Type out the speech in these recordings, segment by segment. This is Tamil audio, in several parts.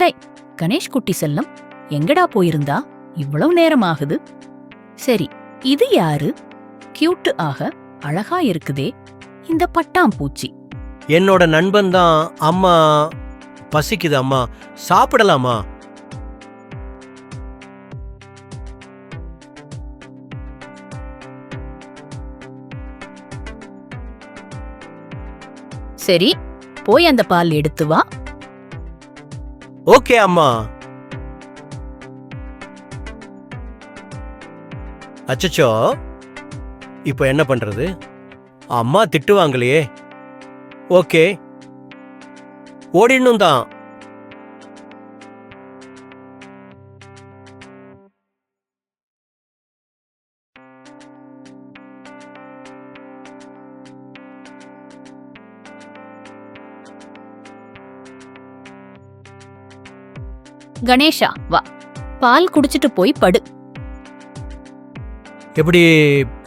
டேய் கணேஷ் குட்டி செல்லம் எங்கடா போயிருந்தா? இவ்வளவு நேரம் ஆகுது. சரி இது யாரு? கியூட்டு ஆக அழகா இருக்குதே. இந்த பட்டாம்பூச்சி. என்னோட நண்பன் தான் அம்மா பசிக்குது அம்மா சாப்பிடலாமா? சரி போய் அந்த பால் எடுத்து வா. ஓகே அம்மா. அச்சச்சோ. இப்போ என்ன பண்றது? அம்மா திட்டுவாங்களையே. ஓகே. ஓடிடணும் தான். கணேஷா வா. பால் குடிச்சிட்டு போய் படு. எப்படி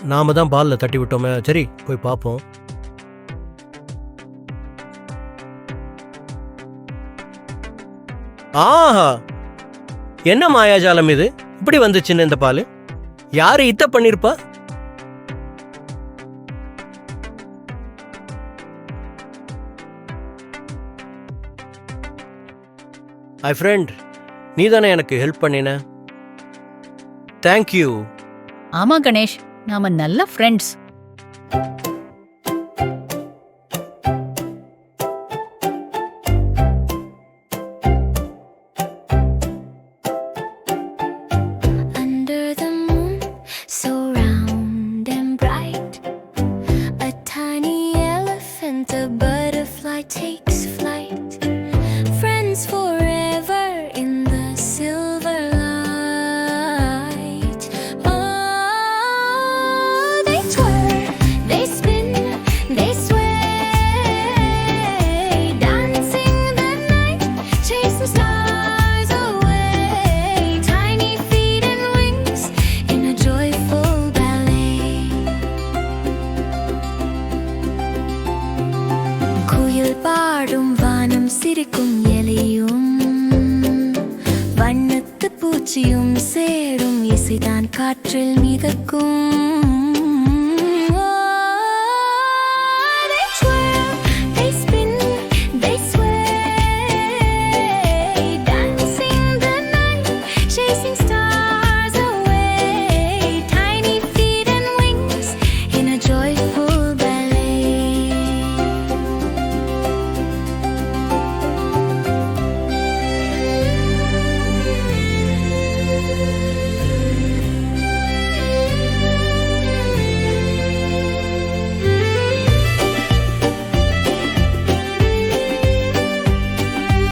நாம தான் பால்ல தட்டி விட்டோமே? சரி போய் பார்ப்போம் ஆஹா! என்ன மாயாஜாலம் இது? இப்படி வந்துச்சுன்னு இந்த பால். யாரு இத்த பண்ணிருப்பா? ஐ ஃப்ரெண்ட் நீ தானே எனக்கு ஹெல்ப் பண்ணின தேங்க்யூ ஆமா கணேஷ் நாம நல்ல friends Under the moon, so round and bright, a tiny elephant, a butterfly takes குயில் பாடும் வானம் சிரிக்கும் எலையும் வண்ணத்து பூச்சியும் சேரும் இசைதான் காற்றில் மிதக்கும்.